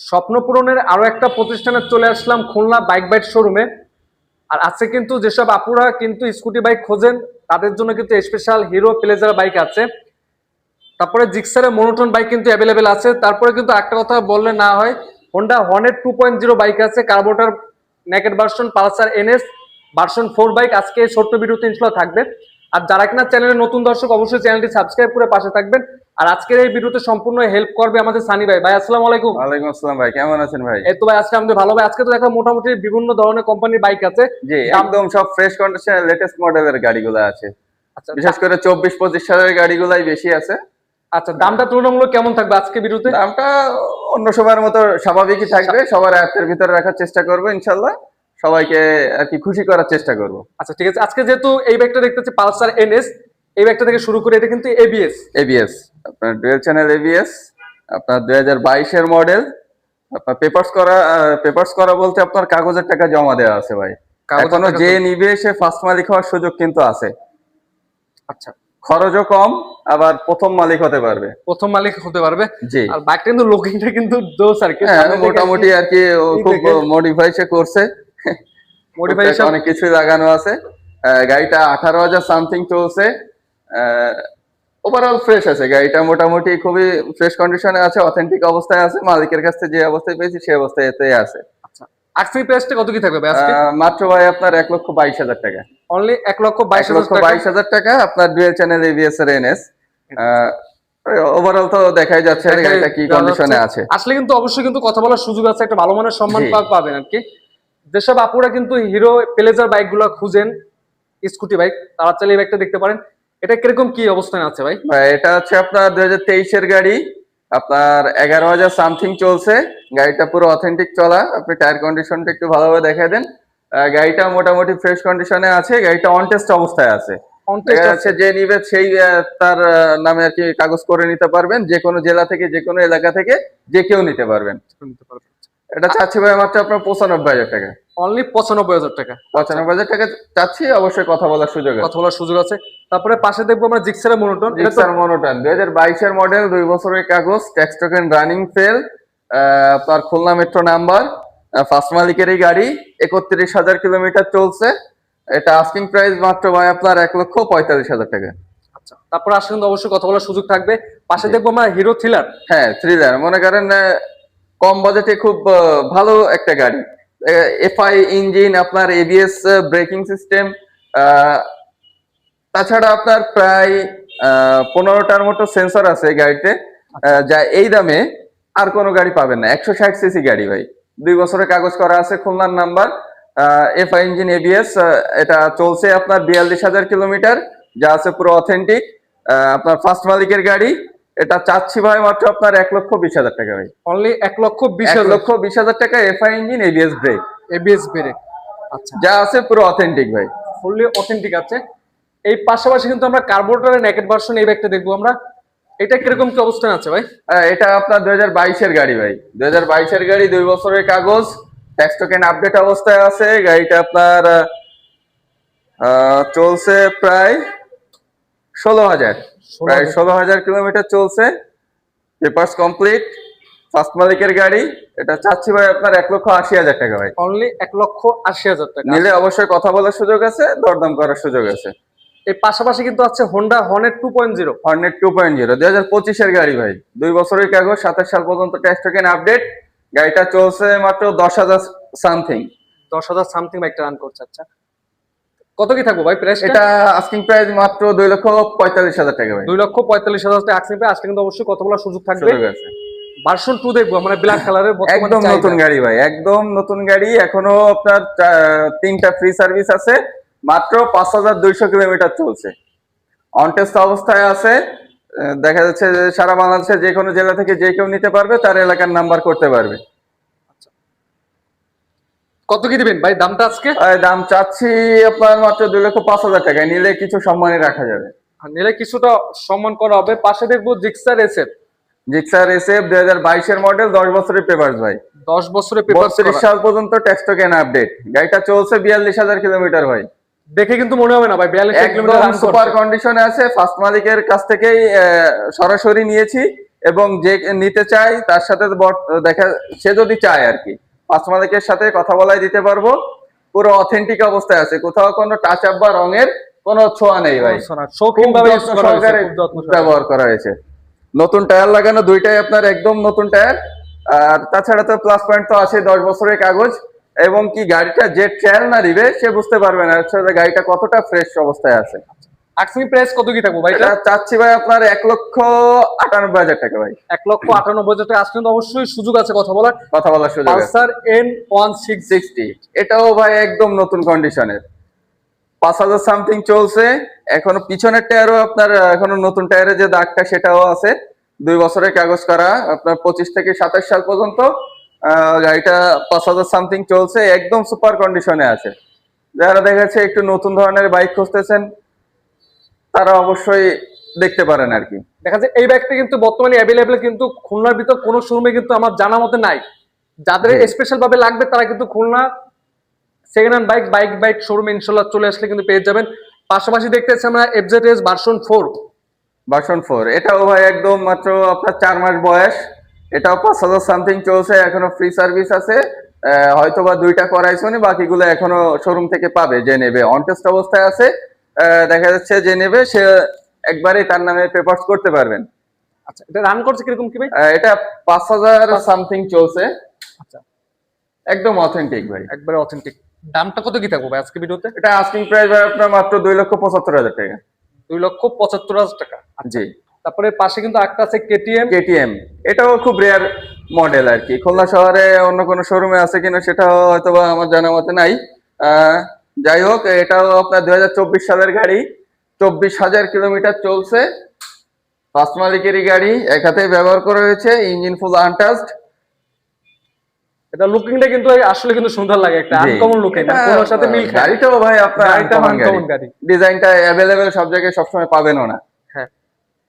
স্বপ্ন পূরণের আরও একটা প্রতিষ্ঠানে চলে আসলাম খুলনা বাইক বাইক শোরুমে। আর আছে কিন্তু যেসব আপুরা কিন্তু স্কুটি বাইক খোঁজেন, তাদের জন্য কিন্তু স্পেশাল হিরো প্লেজার বাইক আছে। তারপরে জিক্সারের মনোটন বাইক কিন্তু অ্যাভেলেবেল আছে। তারপরে কিন্তু একটা কথা বললে না হয় Honda Hornet two point zero bike আছে carburettor naked version Pulsar NS version four bike আজকে ছোট্ট ভিডিওতে ইনশাল্লাহ থাকবে। আর যারা কিনা চ্যানেলের নতুন দর্শক অবশ্যই চ্যানেলটি সাবস্ক্রাইব করে পাশে থাকবেন। আর আজকের এই ভিডিওতে সম্পূর্ণ হেল্প করবে আমাদের সানি ভাই। ভাই আসসালামু আলাইকুম। ওয়ালাইকুম আসসালাম ভাই কেমন আছেন ভাই? এই তো ভাই আজকে আমাদের ভালো ভাই। আজকে তো দেখা মোটামুটি বিভিন্ন ধরনের কোম্পানির বাইক আছে। জি দাম- একদম সব ফ্রেশ কন্ডিশনের লেটেস্ট মডেলের গাড়িগুলো আছে। আচ্ছা বিশেষ করে চব্বিশ পঁচিশ সালের গাড়িগুলাই বেশি আছে। আচ্ছা দামটা তুলনামূলক কেমন থাকবে আজকে ভিডিওতে দামটা অন্য সময়ের মতো স্বাভাবিকই থাকবে। সবার আয়ত্তের ভিতরে রাখার চেষ্টা করব ইনশাল্লাহ। সবাইকে আর কি খুশি করার চেষ্টা করব। আচ্ছা ঠিক আছে। আজকে যেহেতু এই বাইকটা দেখতেছি পালসার এনএস এই বাইকটা থেকে শুরু করে এটা কিন্তু এবিএস। এবিএস আপনার ডুয়েল চ্যানেল এবিএস আপনার দুই হাজার বাইশের মডেল আপনার পেপার্স করা পেপার্স করা বলতে আপনার কাগজের টাকা জমা দেওয়া আছে ভাই। এখনও যে নিবে সে ফার্স্ট মালিক হওয়ার সুযোগ কিন্তু আছে। আচ্ছা। খরচও কম আবার প্রথম মালিক হতে পারবে। প্রথম মালিক হতে পারবে। জি। আর বাইকটা কিন্তু লুকিংটা কিন্তু দোষ আর কি। হ্যাঁ মোটামুটি আর কি খুব মডিফাই সে করছে। মডিফাই টুকটাক অনেক কিছুই লাগানো আছে। গাড়িটা আঠারো হাজার সামথিং চলছে। ওভারঅল ফ্রেশ আছে। গাড়িটা মোটামুটি খুবই ফ্রেশ কন্ডিশনে আছে অথেন্টিক অবস্থায় আছে। মালিকের কাছ যে অবস্থায় পেয়েছি সেই অবস্থায় এতে আছে। আজকে প্রাইসটা কত কি থাকবে আজকে? মাত্র ভাই আপনার এক লক্ষ বাইশ হাজার টাকা। অনলি এক লক্ষ বাইশ লক্ষ হাজার টাকা? বাইশ হাজার টাকা আপনার ডুয়েল চ্যানেল এবিএস এর এনএস ওভারঅল তো দেখাই যাচ্ছে গাড়িটা কি কন্ডিশনে আছে। আসলে কিন্তু অবশ্যই কিন্তু কথা বলার সুযোগ আছে একটা ভালো মানের সম্মান। পাবেন আর কি। যেসব আপুরা কিন্তু হিরো প্লেজার বাইকগুলো খুঁজেন স্কুটি বাইক তারা চাইলে বাইকটা দেখতে পারেন। এটা কীরকম কি অবস্থানে আছে ভাই? এটা হচ্ছে আপনার দুই হাজার তেইশের গাড়ি। আপনার এগারো হাজার সামথিং চলছে। গাড়িটা পুরো অথেন্টিক চলা। আপনি টায়ার কন্ডিশনটা একটু ভালোভাবে দেখাই দেন। গাড়িটা মোটামুটি ফ্রেশ কন্ডিশনে আছে। গাড়িটা অন টেস্ট অবস্থায় আছে। আছে। যে নিবে সেই তার নামে আর কি কাগজ করে নিতে পারবেন। যে কোনো জেলা থেকে যে কোনো এলাকা থেকে যে কেউ নিতে পারবেন। এটা চাচ্ছি ভাই মাত্র আপনার পঁচানব্বই হাজার টাকা। অনলি পঁচানব্বই হাজার টাকা। পঁচানব্বই হাজার টাকা চাচ্ছি অবশ্যই কথা বলার সুযোগ আছে। কথা বলার সুযোগ আছে। তারপরে পাশে দেখব আমরা জিক্সারের মনোটন জিক্সার মনোটন দুই হাজার বাইশের মডেল দুই বছরের কাগজ ট্যাক্স টোকেন রানিং ফেল আপনার খুলনা মেট্রো নাম্বার ফার্স্ট মালিকেরই গাড়ি একত্রিশ হাজার কিলোমিটার চলছে। এটা আস্কিং প্রাইস মাত্র ভাই আপনার এক লক্ষ পঁয়তাল্লিশ হাজার টাকা। আচ্ছা তারপরে আসলে কিন্তু অবশ্যই কথা বলার সুযোগ থাকবে। পাশে দেখব আমরা হিরো থ্রিলার হ্যাঁ থ্রিলার মনে করেন কম বাজেটে খুব ভালো একটা গাড়ি। এফআই ইঞ্জিন, আপনার এবিএস ব্রেকিং সিস্টেম তাছাড়া আপনার প্রায় পনেরোটার মতো সেন্সর আছে গাড়িতে যা এই দামে আর কোনো গাড়ি পাবেন না। একশো ষাট সিসি গাড়ি ভাই। দুই বছরের কাগজ করা আছে খুলনার নাম্বার। এফআই ইঞ্জিন এবিএস এটা চলছে আপনার বিয়াল্লিশ হাজার কিলোমিটার, যা আছে পুরো অথেন্টিক আপনার ফার্স্ট মালিকের গাড়ি। এটা চাচ্ছি ভাই মাত্র আপনার এক লক্ষ বিশ হাজার টাকা ভাই। অনলি এক লক্ষ বিশ লক্ষ বিশ হাজার টাকা FI engine ABS brake ABS brake আচ্ছা। যা আছে পুরো অথেন্টিক ভাই। ফুললি অথেন্টিক আছে। এই পাশাপাশি কিন্তু আমরা কার্বোরেটরের নেকেট ভার্সন এই ব্যাগটা দেখব আমরা। এটা কীরকম কি অবস্থান আছে ভাই? এটা আপনার দুই হাজার বাইশের গাড়ি ভাই। দুই হাজার বাইশের গাড়ি দুই বছরের কাগজ। ট্যাক্স টোকেন আপডেট অবস্থায় আছে। গাড়িটা আপনার আহ, চলছে প্রায় ষোলো হাজার। প্রায় ষোলো হাজার কিলোমিটার চলছে। পেপার্স কমপ্লিট ফার্স্ট মালিকের গাড়ি। এটা চাচ্ছি ভাই আপনার এক লক্ষ আশি হাজার টাকা ভাই। অনলি এক লক্ষ আশি হাজার টাকা। নিলে অবশ্যই কথা বলার সুযোগ আছে দরদাম করার সুযোগ আছে। এই পাশাপাশি কিন্তু আছে Honda Hornet two point zero Hornet two point zero দুই হাজার পঁচিশের গাড়ি ভাই। দুই বছরের কাগজ সাতাশ সাল পর্যন্ত ট্যাক্স টোকেন আপডেট গাড়িটা চলছে মাত্র দশ হাজার সামথিং দশ হাজার সামথিং বাইকটা রান করছে আচ্ছা। কত কি থাকব ভাই? প্রাইস এটা আস্কিং প্রাইস মাত্র দুই লক্ষ পঁয়তাল্লিশ হাজার টাকা ভাই। দুই লক্ষ পঁয়তাল্লিশ হাজার টাকা আসলে আজকে কিন্তু অবশ্যই কত বলার সুযোগ থাকবে? ভার্সন টু দেখব মানে ব্ল্যাক কালারের একদম নতুন গাড়ি ভাই একদম নতুন গাড়ি এখনও আপনার তিনটা ফ্রি সার্ভিস আছে মাত্র পাঁচ হাজার দুইশো কিলোমিটার চলছে। অনটেস্ট অবস্থায় আছে দেখা যাচ্ছে যে সারা বাংলাদেশের যে কোনো জেলা থেকে যে কেউ নিতে পারবে তার এলাকার নাম্বার করতে পারবে। কত কি দিবেন? ভাই দামটা আজকে? দাম চাচ্ছি আপনার মাত্র দুই লক্ষ পাঁচ হাজার টাকায় নিলে কিছু সম্মানে রাখা যাবে। নিলে কিছুটা সম্মান করা হবে। পাশে দেখব জিক্সার এসে জিক্সার এসএফ দুই হাজার বাইশের মডেল দশ বছরের পেপার ভাই। দশ বছরের পেপার বত্রিশ সাল পর্যন্ত টোকেন আপডেট গাড়িটা চলছে বিয়াল্লিশ হাজার কিলোমিটার ভাই। দেখে কিন্তু মনে হবে না ভাই বিয়াল্লিশ কিলোমিটার সুপার কন্ডিশনে আছে। ফার্স্ট মালিকের কাছ থেকেই সরাসরি নিয়েছি। এবং যে নিতে চাই তার সাথে দেখা সে যদি চায় আর কি। মালিকের সাথে কথা বলাই দিতে পারব। পুরো অথেন্টিক অবস্থায় আছে। কোথাও কোনো টাচ আপ বা রঙের কোনো ছোঁয়া নেই ভাই। ব্যবহার করা হয়েছে। নতুন টায়ার লাগানো দুইটাই আপনার একদম নতুন টায়ার আর তাছাড়া তো প্লাস পয়েন্ট তো আছে দশ বছরের কাগজ। এবং কি গাড়িটা যে ট্রায়াল না দিবে সে বুঝতে পারবে না। গাড়িটা কতটা ফ্রেশ অবস্থায় আছে। আক্সিং প্রাইস কত কি থাকব ভাই এটা? চাচ্ছি ভাই আপনার এক লক্ষ আটানব্বই হাজার টাকা ভাই। এক লক্ষ আটানব্বই হাজার টাকা। আসলে কিন্তু অবশ্যই সুযোগ আছে কথা বলার। কথা বলার সুযোগ Pulsar N one six sixty এটাও ভাই একদম নতুন কন্ডিশনের পাঁচ হাজার সামথিং চলছে। এখনও পিছনের টায়ারও আপনার এখনও নতুন টায়ারের যে দাগটা সেটাও আছে। দুই বছরের কাগজ করা। আপনার পঁচিশ থেকে সাতাশ সাল পর্যন্ত গাড়িটা পাঁচ হাজার সামথিং চলছে। একদম সুপার কন্ডিশনে আছে। যারা দেখাচ্ছে একটু নতুন ধরনের বাইক খুঁজতেছেন তারা অবশ্যই দেখতে পারেন আর কি। দেখা যায় এই ব্যাগটা কিন্তু বর্তমানে অ্যাভেলেবেল কিন্তু খুলনার ভিতর কোনো শোরুমে কিন্তু আমার জানা মতে নাই। যাদের। স্পেশাল ভাবে লাগবে তারা কিন্তু Khulna second hand bike bike bike showroom ইনশাল্লাহ চলে আসলে কিন্তু পেয়ে যাবেন। পাশাপাশি দেখতে পাচ্ছি আমরা FZ S version four version four এটাও ভাই একদম মাত্র আপনার চার মাস বয়স। এটাও পাঁচ হাজার সামথিং চলছে এখনও ফ্রি সার্ভিস আছে। হয়তো বা দুইটা করাইছো নি বাকিগুলো এখনও শোরুম থেকে পাবে যে নেবে। অন টেস্ট অবস্থায় আছে। দেখা যাচ্ছে যে নেবে সে একবারে তার নামে পেপারস করতে পারবেন। আচ্ছা এটা রান করছে কীরকম কি ভাই? এটা পাঁচ হাজার সামথিং চলছে। আচ্ছা। একদম অথেন্টিক ভাই। একবারে অথেন্টিক দামটা কত কি থাকব ভাই আজকে ভিডিওতে এটা আস্কিং প্রাইস ভাই আপনার মাত্র দুই লক্ষ পঁচাত্তর হাজার টাকা। দুই লক্ষ পঁচাত্তর হাজার টাকা। জি। তারপরে পাশে কিন্তু একটা আছে কেটিএম কেটিএম এটাও খুব রেয়ার মডেল আর কি। খুলনা শহরে অন্য কোনো শোরুমে আছে কিনা সেটাও হয়তো বা আমার জানা মতে নাই। আহ, যাই হোক এটাও আপনার দুই হাজার চব্বিশ সালের গাড়ি। চব্বিশ হাজার কিলোমিটার চলছে। পাঁচ মালিকেরই গাড়ি এক হাতে ব্যবহার করা হয়েছে ইঞ্জিন ফুল আনটাস্ট এটা লুকিংটা কিন্তু আসলে কিন্তু সুন্দর লাগে একটা আনকমন লুকিং কোনোর সাথে মিল খায় গাড়িটাও ভাই আপনার গাড়িটা uncommon গাড়ি। ডিজাইনটা অ্যাভেলেবেল সব জায়গায় সবসময় পাবেনও না। হ্যাঁ।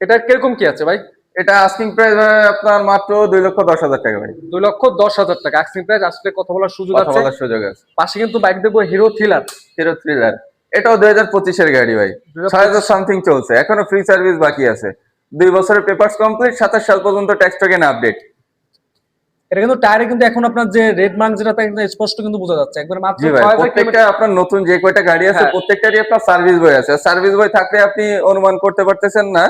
এটা কীরকম কি আছে ভাই? এটা আস্কিং প্রাইস আপনার মাত্র দুই লক্ষ দশ হাজার টাকা ভাই। দুই লক্ষ দশ হাজার টাকা। আক্সিং প্রাইস আসলে কথা বলার সুযোগ আছে। বলার সুযোগ আছে। পাশে কিন্তু বাইক দেখব হিরো থ্রিলার হিরো থ্রিলার এটাও দুই হাজার পঁচিশের গাড়ি ভাই। 2025 ছয় হাজার সামথিং চলছে। এখনও ফ্রি সার্ভিস বাকি আছে। দুই বছরের পেপারস কমপ্লিট সাতাশ সাল পর্যন্ত ট্যাক্স টোকেন আপডেট এটা কিন্তু টায়ারে কিন্তু এখন আপনার যে রেড মার্ক যেটা তা কিন্তু স্পষ্ট কিন্তু বোঝা যাচ্ছে। একবার মাত্র প্রত্যেকটা আপনার নতুন যে কয়টা গাড়ি আছে হ্যাঁ। প্রত্যেকটারই আপনার সার্ভিস বই আছে। সার্ভিস বই থাকলে আপনি অনুমান করতে পারতেছেন না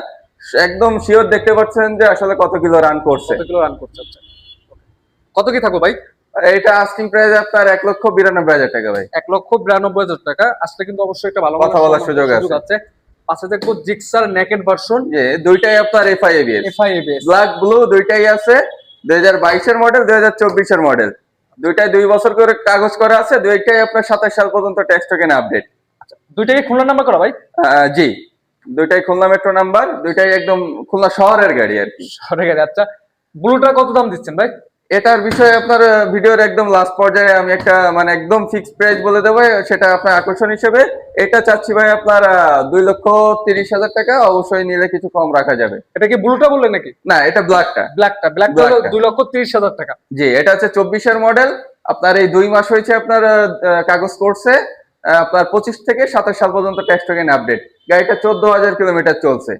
একদম শিওর দেখতে পাচ্ছেন যে আসলে কত কিলো রান করছে। কত কিলো রান করছে আচ্ছা। কত কি থাকব ভাই? এটা আস্কিং প্রাইস আপনার এক লক্ষ বিরানব্বই হাজার টাকা ভাই। এক লক্ষ বিরানব্বই হাজার টাকা। আসলে কিন্তু অবশ্যই একটা ভালো কথা বলার সুযোগ আছে। পাশে দেখব জিক্সার নেকেট ভার্সন যে দুইটাই আপনার FI ABS FI ABS black blue দুইটাই আছে। দুই হাজার বাইশের মডেল দুই হাজার চব্বিশের মডেল দুইটাই দুই বছর করে কাগজ করা আছে। দুইটাই আপনার সাতাশ সাল পর্যন্ত ট্যাক্স টোকেন আপডেট দুইটাকে খুলনা নাম্বার করা ভাই? জি। দুইটাই খুলনা মেট্রো নাম্বার দুইটাই একদম খুলনা শহরের গাড়ি আর কি। সরে গেছে আচ্ছা। ব্লুটার কত দাম দিচ্ছেন ভাই? এটার বিষয়ে আপনার ভিডিওর একদম লাস্ট পর্যায়ে আমি একটা মানে একদম ফিক্সড প্রাইস বলে দেবো সেটা আপনার আকর্ষণ হিসেবে। এটা চাচ্ছি ভাই আপনার দুই লক্ষ তিরিশ হাজার টাকা অবশ্যই নিলে কিছু কম রাখা যাবে। এটা কি ব্লুটা বললেন নাকি? না এটা ব্ল্যাকটা ব্ল্যাকটা টা। দুই লক্ষ তিরিশ হাজার টাকা। জি এটা হচ্ছে চব্বিশের মডেল আপনার এই দুই মাস হয়েছে আপনার কাগজ করছে। আপনার পঁচিশ থেকে সাতাশ সাল পর্যন্ত ট্যাক্স টোকেন আপডেট গাড়িটা চোদ্দ হাজার কিলোমিটার চলছে।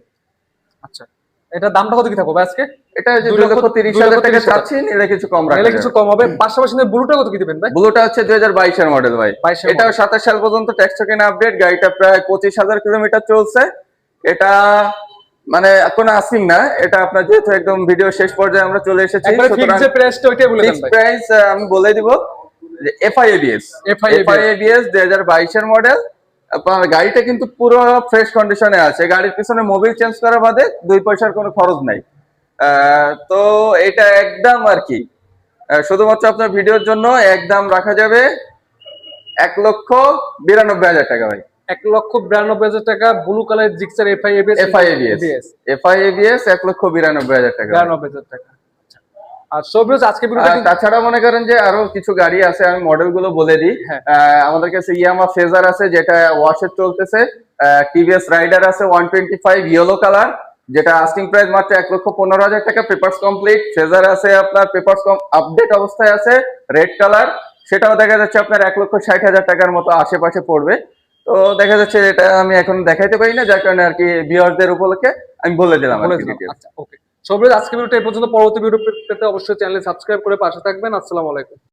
আচ্ছা। এটা দামটা কত কি থাকব আজকে? এটা যে দুই লক্ষ- তিরিশ হাজার টাকা চাচ্ছি নিলে কিছু কম রাখা নিলে কিছু কম হবে। পাশাপাশি ব্লুটা কত কি দিবেন ভাই? ব্লুটা হচ্ছে দুই হাজার বাইশের মডেল ভাই। 22 এর এটাও সাতাশ সাল পর্যন্ত ট্যাক্স টোকেন আপডেট গাড়িটা প্রায় পঁচিশ হাজার কিলোমিটার চলছে। এটা মানে কোনো আসিং না। এটা আপনার যেহেতু একদম ভিডিও শেষ পর্যায়ে আমরা চলে এসেছি প্রাইস আমি বলে দিব। এফআইএবিএস এফআইএবিএস দুই হাজার বাইশের মডেল আপনার গাড়িটা কিন্তু পুরো ফ্রেশ কন্ডিশনে আছে। গাড়ির পিছনে মোবিল চেঞ্জ করা বাদে দুই পয়সার কোনো খরচ নাই। তো এটা একদম আর কি। শুধুমাত্র আপনার ভিডিওর জন্য একদম রাখা যাবে এক লক্ষ বিরানব্বই হাজার টাকা ভাই। এক লক্ষ বিরানব্বই হাজার টাকা blue colour Gixxer FI ABS FI ABS FI ABS এক লক্ষ বিরানব্বই হাজার টাকা। বিরানব্বই হাজার টাকা আচ্ছা। আর সবরোজ আজকে ভিডিওটা আর কিন্তু- তাছাড়া মনে করেন যে আরও কিছু গাড়ি আছে আমি মডেলগুলো বলে দিই। হ্যাঁ। আমাদের কাছে ইয়ামা ফেজার আছে যেটা ওয়াশের চলতেছে। টিভিএস রাইডার আছে one twenty five yellow colour যেটা আস্টিং প্রাইস মাত্র এক লক্ষ পনেরো হাজার টাকা পেপার্স কমপ্লিট ফেজার আছে আপনার পেপার্স আপডেট অবস্থায় আছে রেড কালার সেটাও দেখা যাচ্ছে আপনার এক লক্ষ ষাট হাজার টাকার মতো আশেপাশে পড়বে। তো দেখা যাচ্ছে এটা আমি এখন দেখাইতে পারি না যার কারণে আর কি বিয়ারদের উপলক্ষে আমি বলে দিলাম ওকে সবাই আজকে ভিডিওটা এই পর্যন্ত। পরবর্তী ভিডিও পেতে অবশ্যই চ্যানেলে সাবস্ক্রাইব করে পাশে থাকবেন। আসসালামু আলাইকুম।